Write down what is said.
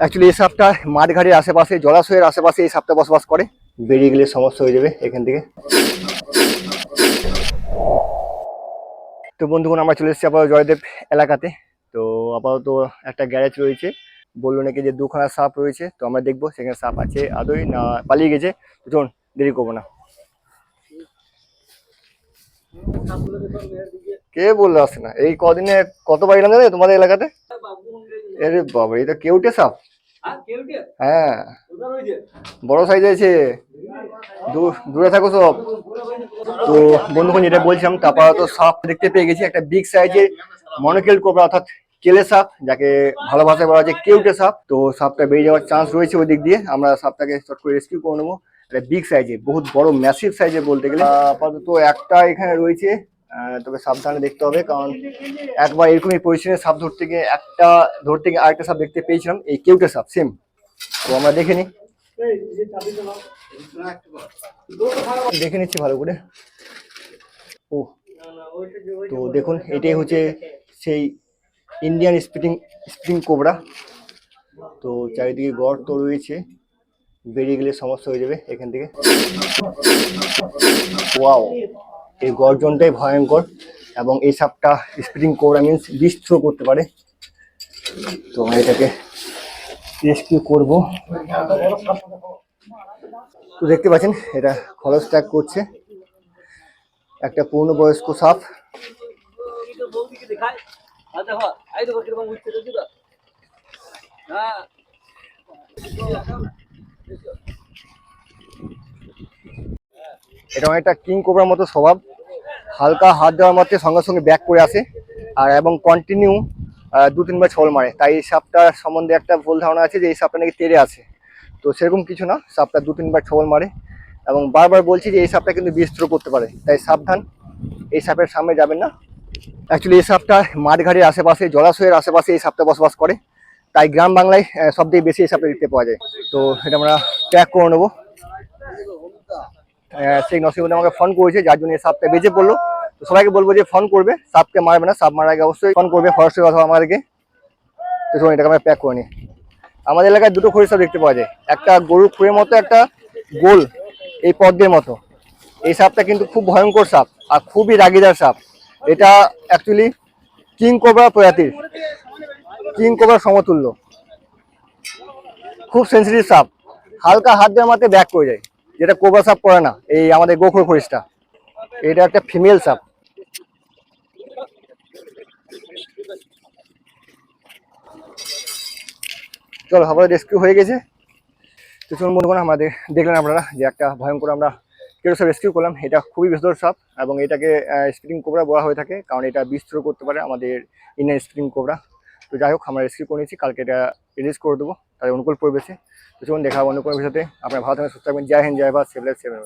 Actually এই সাপটা মাঠঘাটের আশেপাশে, জলাশয়ের আশেপাশে এই সাপটা বসবাস করে। বেরিয়ে গেলে সমস্যা হয়ে যাবে এখান থেকে। তো বন্ধুগণ, আমরা চলে এসেছি আপাতত জয়দেব এলাকাতে। তো আপাতত একটা গ্যারেজ রয়েছে। বলল নাকি যে দুখানা সাপ রয়েছে, তো আমরা দেখব সেখানে সাপ আছে আদৌ না পালিয়ে গেছে। তো চলুন, দেরি করব না। কে বলল আসে না? এই কদিনে কত পাইলাম জানে তোমাদের এলাকাতে? আরে বাবা এটা কেউটে সাপ। হ্যাঁ। বড় সাইজ আছে। দূর- থাকো সব। তো বন্ধুগণ যেটা বলছিলাম তা আপাতত সাপ দেখতে পেয়ে গেছি। একটা বিগ সাইজের মনোকেল কোবরা অর্থাৎ কেলে সাপ যাকে ভালো ভাষায় বলা যায় কেউটে সাপ। তো সাপটা বেরিয়ে যাওয়ার চান্স রয়েছে ওই দিক দিয়ে। আমরা সাপটাকে চট করে রেস্কিউ করে নেব। একটা বিগ সাইজে বহুত বড় ম্যাসিভ সাইজে বলতে গেলে। আপাতত একটা এখানে রয়েছে। তবে সাবধানে দেখতে হবে, কারণ একবার এরকমই পজিশনে সাপ ধরতে গিয়ে একটা, ধরতে গিয়ে আরেকটা সাপ দেখতে পেয়েছিলাম, এই কেউটা সাপ সেম তো আমরা দেখে নিই দেখে নিচ্ছি ভালো করে। ও, তো দেখুন, এটাই হচ্ছে সেই ইন্ডিয়ান স্পিটিং স্পিটিং কোবরা তো চারিদিকে গড় তো রয়েছে, বেরিয়ে গেলে সমস্যা হয়ে যাবে এখান থেকে। ওয়াও এই গর্জনটাই ভয়ঙ্কর এবং এই সাপটা স্পিটিং কোবরা মিন্স বিষ থ্রো করতে পারে। তো এটাকে রেস্কিউ করব। তো দেখতে পাচ্ছেন, এটা খরচ ত্যাগ করছে। একটা পূর্ণবয়স্ক সাপ। এটা অনেকটা কিং কোবরার মতো স্বভাব। হালকা হাত দেওয়ার মধ্যে সঙ্গে সঙ্গে ব্যাক করে আসে। আর এবং কন্টিনিউ দু তিনবার ছল মারে। তাই এই সাপটার সম্বন্ধে একটা ভুল ধারণা আছে যে এই সাপটা নাকি তেড়ে আছে। তো সেরকম কিছু না, সাপটা দু তিনবার ছবল মারে। এবং বারবার বলছি যে এই সাপটা কিন্তু বিস্ত্র করতে পারে। তাই সাবধান, এই সাপের সামনে যাবেন না। অ্যাকচুয়ালি এই সাপটা মাঠঘাটের আশেপাশে, জলাশয়ের আশেপাশে এই সাপটা বসবাস করে। তাই গ্রাম বাংলায় সবথেকে বেশি এই সাপটা দেখতে পাওয়া যায়। তো এটা আমরা ট্র্যাক করে নেব। সেই নসিবুদ্দিন আমাকে ফোন করেছে, যার জন্য এই সাপটা বেঁচে পড়ল। তো সবাইকে বলব যে ফোন করবে, সাপকে মারবে না, সাপ আগে অবশ্যই ফোন করবে ফরেস্টের কথা আমাদেরকে। তো চলুন, এটাকে আমরা প্যাক করে নিই। আমাদের এলাকায় দুটো খড়ি সাপ দেখতে পাওয়া যায়। একটা গরুর খুঁড়ের মতো, একটা গোল, এই পদ্মের মতো। এই সাপটা কিন্তু খুব ভয়ঙ্কর সাপ আর খুবই রাগিদার সাপ। এটা অ্যাকচুয়ালি কিং কোবরা প্রজাতির কিং কোবরা সমতুল্য। খুব সেন্সিটিভ সাপ। হালকা হাত দেওয়ার মাত্রে ব্যাক করে যায় যেটা কোবরা সাপ করে না, এই আমাদের গোখর খরিসটা এটা একটা ফিমেল সাপ। চলো আমাদের রেস্কিউ হয়ে গেছে। তো চলুন বন্ধুগণ, আমাদের দেখলেন আপনারা যে একটা ভয়ঙ্কর আমরা কেউ সাপ রেস্কিউ করলাম। এটা খুবই বিষধর সাপ এবং এটাকে স্প্রিং কোবরা বলা হয়ে থাকে, কারণ এটা বিস্ত্র করতে পারে আমাদের ইন্ডিয়ান স্প্রিং কোবরা তো যাই হোক, আমরা রেস্কিউ করে নিয়েছি। কালকে এটা রিলিজ করে দেবো। তাদের অনুকূল পরিবেশে। তো চলুন দেখা হবে অন্য বিষয়তে। আপনার ভালো থাকবেন, সুস্থ থাকবেন। জয় হিন্দ, জয় ভারত লাইফ সেভেন